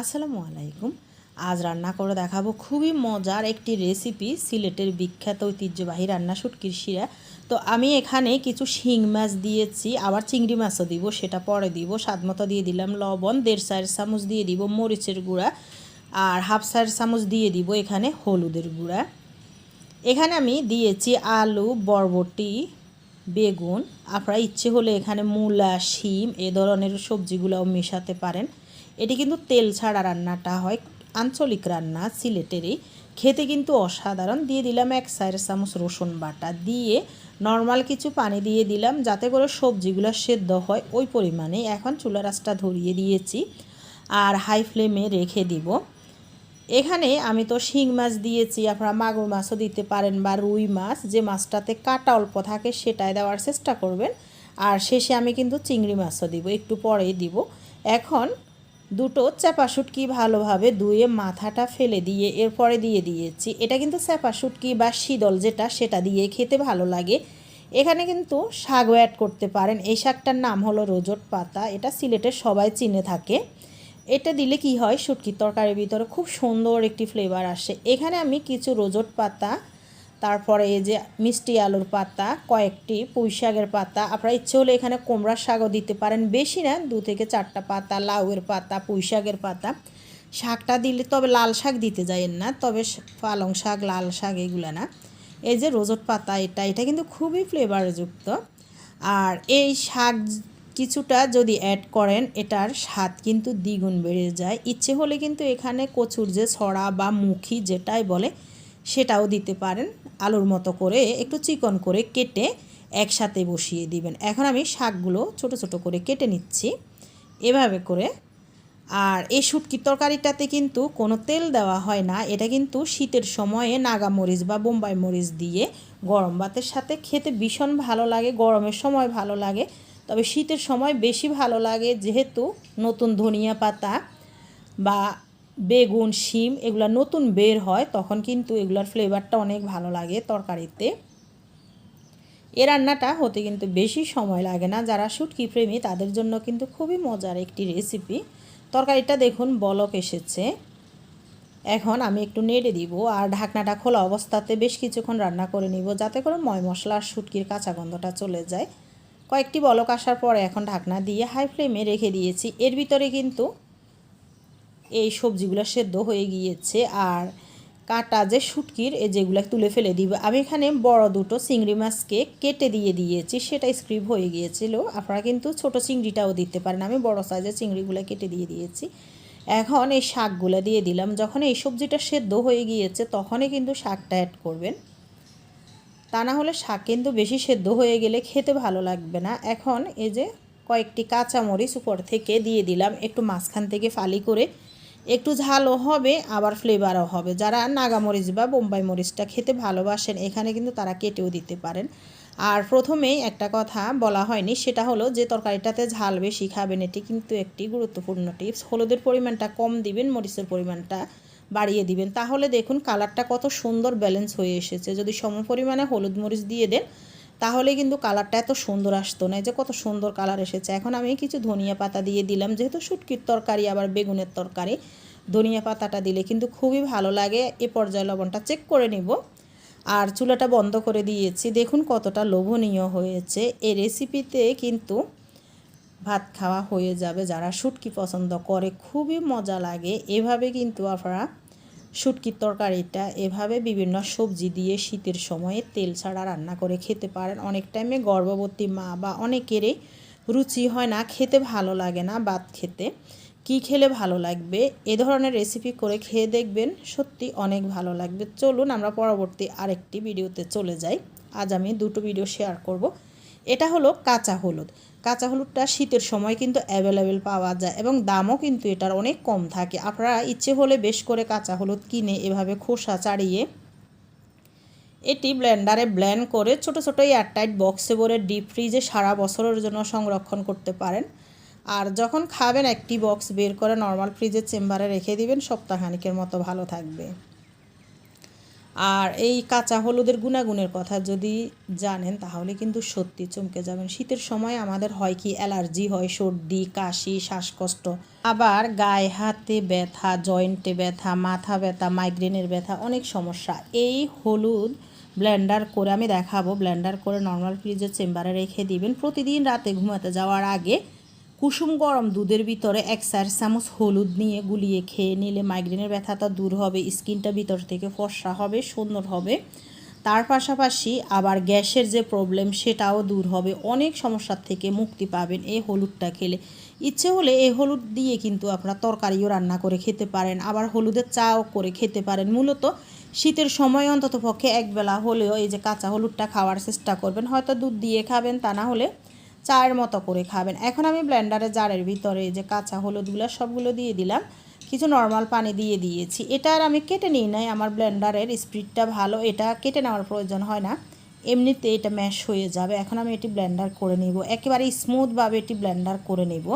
আসসালামু আলাইকুম। আজ রান্না করে দেখাবো খুবই মজার একটি রেসিপি সিলেটের বিখ্যাত ঐতিহ্যবাহী রান্না শুটকির শিরা। তো আমি এখানে কিছু শিং মাছ দিয়েছি, আবার চিংড়ি মাছও দিব, সেটা পরে দিব। স্বাদ মতো দিয়ে দিলাম লবণ, দেড় চার চামচ দিয়ে দিব মরিচের গুঁড়া, আর হাফ চার চামচ দিয়ে দিব এখানে হলুদের গুঁড়া। এখানে আমি দিয়েছি আলু, বরবটি, বেগুন। আপনারা ইচ্ছে হলে এখানে মূলা, শিম, এ ধরনের সবজিগুলোও মেশাতে পারেন। এটি কিন্তু তেল ছাড়া রান্নাটা হয়। আঞ্চলিক রান্না, সিলেটেরই। খেতে কিন্তু অসাধারণ। দিয়ে দিলাম এক চার চামচ রসুন বাটা। দিয়ে নর্মাল কিছু পানি দিয়ে দিলাম যাতে করে সবজিগুলো সেদ্ধ হয় ওই পরিমাণে। এখন চুলা রাসটা ধরিয়ে দিয়েছি আর হাই ফ্লেমে রেখে দিব। এখানে আমি তো শিং মাছ দিয়েছি। আপনারা মাগুর মাছও দিতে পারেন বা রুই মাছ। যে মাছটাতে কাটা অল্প থাকে সেটাই দেওয়ার চেষ্টা করবেন। আর শেষে আমি কিন্তু চিংড়ি মাছও দিব। একটু পরেই দিব। এখন দুটো চাপা শুটকি ভালোভাবে ধুয়ে মাথাটা ফেলে দিয়ে এরপরে দিয়ে দিয়েছি। এটা কিন্তু চাপা শুটকি বা শীতল যেটা, সেটা দিয়ে খেতে ভালো লাগে। এখানে কিন্তু শাকও অ্যাড করতে পারেন। এই শাকটার নাম হলো রোজট পাতা। এটা সিলেটের সবাই চিনে থাকে। এটা দিলে কি হয়, শুটকির তরকারির ভিতরে খুব সুন্দর একটি ফ্লেভার আসে। এখানে আমি কিছু রোজট পাতা তারপরে এই যে মিষ্টি আলুর পাতা, কয়েকটি পুঁই শাকের পাতা, আপনারা ইচ্ছে হলে এখানে কুমড়ার শাকও দিতে পারেন। বেশি না, দু থেকে চারটা পাতা, লাউয়ের পাতা, পুঁই শাকের পাতা। শাকটা দিলে তবে লাল শাক দিতে যাইয়েন না, তবে পালং শাক, লাল শাক এগুলো না। এই যে রোজট পাতা, এটা এটা কিন্তু খুবই ফ্লেভারযুক্ত আর এই শাক কিছুটা যদি অ্যাড করেন, এটার স্বাদ কিন্তু দ্বিগুণ বেড়ে যায়। ইচ্ছে হলে কিন্তু এখানে কচুর যে ছড়া বা মুখি যেটাই বলে সেটাও দিতে পারেন আলুর মতো করে, একটু চিকন করে কেটে একসাথে বসিয়ে দিবেন। এখন আমি শাকগুলো ছোট ছোট করে কেটে নিচ্ছি এভাবে করে। আর এই শুটকির তরকারিটাতে কিন্তু কোনো তেল দেওয়া হয় না, এটা কিন্তু শীতের সময়ে নাগা মরিচ বা বোম্বাই মরিচ দিয়ে গরম ভাতের সাথে খেতে ভীষণ ভালো লাগে, গরমের সময় ভালো লাগে, তবে শীতের সময় বেশি ভালো লাগে যেহেতু নতুন ধনিয়া পাতা বা বেগুন, শিম এগুলো নতুন বের হয়, তখন কিন্তু এগুলোর ফ্লেভারটা অনেক ভালো লাগে তরকারিতে। এ রান্নাটা হতে কিন্তু বেশি সময় লাগে না। যারা শুটকি প্রেমী, তাদের জন্য কিন্তু খুবই মজার একটি রেসিপি তরকারিটা দেখুন, বলক এসেছে। এখন আমি একটু নেড়ে দিব আর ঢাকনাটা খোলা অবস্থাতে বেশ কিছুক্ষণ রান্না করে নিব, যাতে করে ময় মশলা আর শুটকির কাঁচা গন্ধটা চলে যায়। কয়েকটি বলক আসার পরে এখন ঢাকনা দিয়ে হাই ফ্লেমে রেখে দিয়েছি। এর ভিতরে কিন্তু এই সবজিগুলো সেদ্ধ হয়ে গিয়েছে আর কাটা যে শুটকির, এই যেগুলো তুলে ফেলে দিব। আমি এখানে বড় দুটো চিংড়ি মাছকে কেটে দিয়ে দিয়েছি, সেটা স্ক্রিপ হয়ে গিয়েছিল। আপনারা কিন্তু ছোট চিংড়িটাও দিতে পারেন। আমি বড় সাইজের চিংড়িগুলো কেটে দিয়ে দিয়েছি। এখন এই শাকগুলো দিয়ে দিলাম। যখন এই সবজিটা সেদ্ধ হয়ে গিয়েছে, তখনই কিন্তু শাকটা অ্যাড করবেন। তা না হলে শাক কিন্তু বেশি সেদ্ধ হয়ে গেলে খেতে ভালো লাগবে না। এখন এই যে কয়েকটি কাঁচামরিচ উপর থেকে দিয়ে দিলাম। একটু মাঝখান থেকে ফালি করে একটু ঝালও হবে, আবার ফ্লেভারও হবে। যারা নাগামরিচ বা বোম্বাই মরিচটা খেতে ভালোবাসেন, এখানে কিন্তু তারা কেটেও দিতে পারেন। আর প্রথমেই একটা কথা বলা হয়নি, সেটা হলো যে তরকারিটাতে ঝাল বেশি খাবেন, এটি কিন্তু একটি গুরুত্বপূর্ণ টিপস। হলুদের পরিমাণটা কম দিবেন, মরিচের পরিমাণটা বাড়িয়ে দিবেন। তাহলে দেখুন কালারটা কত সুন্দর ব্যালেন্স হয়ে এসেছে। যদি সম পরিমাণে হলুদ মরিচ দিয়ে দেন তাহলে কিন্তু কালারটা এত সুন্দর আসতো না যে কত সুন্দর কালার এসেছে। এখন আমি কিছু ধনিয়া পাতা দিয়ে দিলাম, যেহেতু শুটকির তরকারি, আবার বেগুনের তরকারি, ধনিয়া পাতাটা দিলে কিন্তু খুবই ভালো লাগে। এ পর্যায়ে লবণটা চেক করে নিব। আর চুলাটা বন্ধ করে দিয়েছি। দেখুন কতটা লোভনীয় হয়েছে। এই রেসিপিতে কিন্তু ভাত খাওয়া হয়ে যাবে, যারা শুটকি পছন্দ করে, খুবই মজা লাগে। এভাবে কিন্তু আপনারা শুটকির তরকারিটা এভাবে বিভিন্ন সবজি দিয়ে শীতের সময়ে তেল ছাড়া রান্না করে খেতে পারেন। অনেক টাইমে গর্ভবতী মা বা অনেকেরই রুচি হয় না খেতে ভালো লাগে না ভাত খেতে। কি খেলে ভালো লাগবে? এ ধরনের রেসিপি করে খেয়ে দেখবেন। সত্যি অনেক ভালো লাগবে। চলুন আমরা পরবর্তী আরেকটি ভিডিওতে চলে যাই। আজ আমি দুটো ভিডিও শেয়ার করব। এটা হলো কাঁচা হলুদ। কাঁচা হলুদটা শীতের সময় কিন্তু অ্যাভেলেবেল পাওয়া যায় এবং দামও কিন্তু এটার অনেক কম থাকে। আপনারা ইচ্ছে হলে বেশ করে কাঁচা হলুদ কিনে এভাবে খোসা চাড়িয়ে এটি ব্লেন্ডারে ব্লেন্ড করে ছোট ছোটো এয়ারটাইট বক্সে ভরে ডিপ ফ্রিজে সারা বছরের জন্য সংরক্ষণ করতে পারেন। আর যখন খাবেন একটি বক্স বের করে নর্মাল ফ্রিজের চেম্বারে রেখে দিবেন, সপ্তাহখানিকের মতো ভালো থাকবে। আর এই কাঁচা হলুদের গুণাগুণের কথা যদি জানেন, তাহলে কিন্তু সত্যি চমকে যাবেন। শীতের সময় আমাদের হয় কি, অ্যালার্জি হয়, সর্দি, কাশি, শ্বাসকষ্ট। আবার গায়ে হাতে ব্যথা, জয়েন্টে ব্যথা, মাথা ব্যথা, মাইগ্রেনের ব্যথা, অনেক সমস্যা। এই হলুদ ব্লেন্ডার করে আমি দেখাবো। ব্লেন্ডার করে নর্মাল ফ্রিজের চেম্বারে রেখে দিবেন। প্রতিদিন রাতে ঘুমাতে যাওয়ার আগে কুসুম গরম দুধের ভিতরে এক চার চামচ হলুদ নিয়ে গুলিয়ে খেয়ে নিলে মাইগ্রেনের ব্যথাটা দূর হবে, স্কিনটা ভিতর থেকে ফর্সা হবে, সুন্দর হবে। তার পাশাপাশি আবার গ্যাসের যে প্রবলেম সেটাও দূর হবে। অনেক সমস্যার থেকে মুক্তি পাবেন এই হলুদটা খেলে। ইচ্ছে হলে এই হলুদ দিয়ে কিন্তু আপনারা তরকারিও রান্না করে খেতে পারেন, আবার হলুদের চাও করে খেতে পারেন। মূলত শীতের সময় অন্তত পক্ষে একবেলা হলেও এই যে কাঁচা হলুদটা খাওয়ার চেষ্টা করবেন। হয়তো দুধ দিয়ে খাবেন, তা না হলে চায়ের মতো করে খাবেন। এখন আমি ব্লেন্ডারে জারের ভিতরে যে কাঁচা হলুদগুলো সবগুলো দিয়ে দিলাম। কিছু নর্মাল পানি দিয়ে দিয়েছি। এটা আর আমি কেটে নিই নাই। আমার ব্ল্যান্ডারের স্পিডটা ভালো। এটা কেটে নেওয়ার প্রয়োজন হয় না। এমনিতে এটা ম্যাশ হয়ে যাবে। এখন আমি এটি ব্ল্যান্ডার করে নেব। একেবারে স্মুথভাবে এটি ব্ল্যান্ডার করে নেব।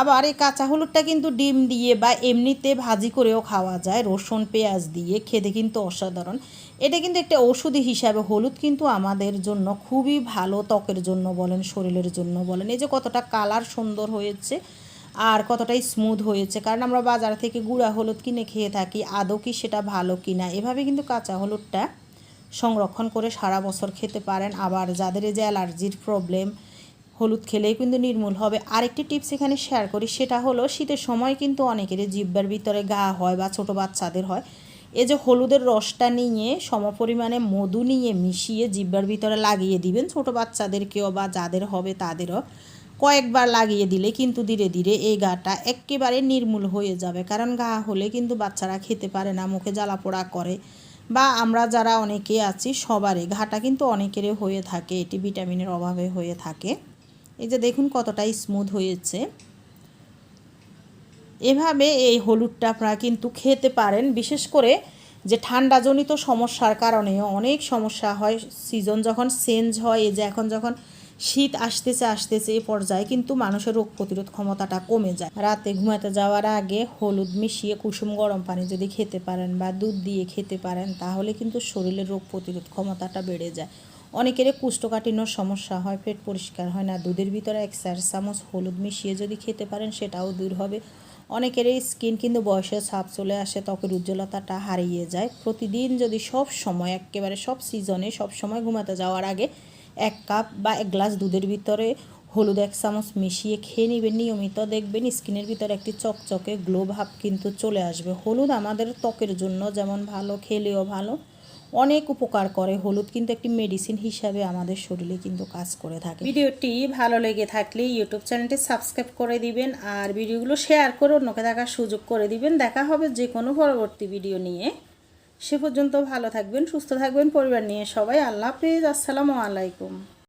আবার এই কাঁচা হলুদটা কিন্তু ডিম দিয়ে বা এমনিতে ভাজি করেও খাওয়া যায়। রসুন, পেঁয়াজ দিয়ে খেতে কিন্তু অসাধারণ। এটা কিন্তু একটা ওষুধি হিসাবে হলুদ কিন্তু আমাদের জন্য খুবই ভালো, ত্বকের জন্য বলেন, শরীরের জন্য বলেন। এই যে কতটা কালার সুন্দর হয়েছে আর কতটাই স্মুথ হয়েছে। কারণ আমরা বাজার থেকে গুঁড়া হলুদ কিনে খেয়ে থাকি, আদৌ কি সেটা ভালো কিনা? এভাবে কিন্তু কাঁচা হলুদটা সংরক্ষণ করে সারা বছর খেতে পারেন। আবার যাদের এই যে অ্যালার্জির প্রবলেম হলুদ খেলেই কিন্তু নির্মূল হবে। আরেকটি টিপস এখানে শেয়ার করি, সেটা হলো শীতের সময় কিন্তু অনেকেরই জিব্বার ভিতরে গা হয় বা ছোট বাচ্চাদের হয়। এই যে হলুদের রসটা নিয়ে সমপরিমাণে মধু নিয়ে মিশিয়ে জিব্বার ভিতরে লাগিয়ে দিবেন ছোট বাচ্চাদেরকেও বা যাদের হবে তাদেরও। কয়েকবার লাগিয়ে দিলে কিন্তু ধীরে ধীরে এই গাটা একেবারে নির্মূল হয়ে যাবে। কারণ গা হলে কিন্তু বাচ্চারা খেতে পারে না, মুখে জ্বালা পোড়া করে। বা আমরা যারা অনেকে আছি, সবারই ঘাটা কিন্তু অনেকেরই হয়ে থাকে, এটি ভিটামিনের অভাবে হয়ে থাকে। এই যে দেখুন কতটাই স্মুথ হয়েছে। এভাবে এই হলুদটা আপনারা কিন্তু খেতে পারেন, বিশেষ করে যে ঠান্ডাজনিত সমস্যার কারণে অনেক সমস্যা হয়। সিজন যখন চেঞ্জ হয়, এই যে এখন যখন শীত আসতেছে আসতেছে এই পর্যায়ে কিন্তু মানুষের রোগ প্রতিরোধ ক্ষমতাটা কমে যায়। রাতে ঘুমাতে যাওয়ার আগে হলুদ মিশিয়ে কুসুম গরম পানি যদি খেতে পারেন বা দুধ দিয়ে খেতে পারেন, তাহলে কিন্তু শরীরের রোগ প্রতিরোধ ক্ষমতাটা বেড়ে যায়। অনেকেরই কুষ্ঠকাঠিন্য সমস্যা হয়, পেট পরিষ্কার হয় না, দুধের ভিতরে এক চার চামচ হলুদ মিশিয়ে যদি খেতে পারেন সেটাও দূর হবে। অনেকেরই স্কিন কিন্তু বয়সের ছাপ চলে আসে, ত্বকের উজ্জ্বলতাটা হারিয়ে যায়। প্রতিদিন যদি সব সময়, একেবারে সব সিজনে সব সময় ঘুমাতে যাওয়ার আগে এক কাপ বা এক গ্লাস দুধের ভিতরে হলুদ এক চামচ মিশিয়ে খেয়ে নেবেন। নিয়মিত দেখবেন স্কিনের ভিতরে একটি চকচকে গ্লো ভাব কিন্তু চলে আসবে। হলুদ আমাদের ত্বকের জন্য যেমন ভালো, খেলেও ভালো। অনেক উপকার করে। হলুদ কিন্তু একটি মেডিসিন হিসাবে আমাদের শরীরে কিন্তু কাজ করে থাকে। ভিডিওটি ভালো লেগে থাকলে ইউটিউব চ্যানেলটি সাবস্ক্রাইব করে দিবেন আর ভিডিওগুলো শেয়ার করে অন্যকে দেখার সুযোগ করে দিবেন। দেখা হবে যে কোনো পরবর্তী ভিডিও নিয়ে। সে পর্যন্ত ভালো থাকবেন, সুস্থ থাকবেন, পরিবার নিয়ে সবাই আল্লাহ হাফিজ। আসসালামু আলাইকুম।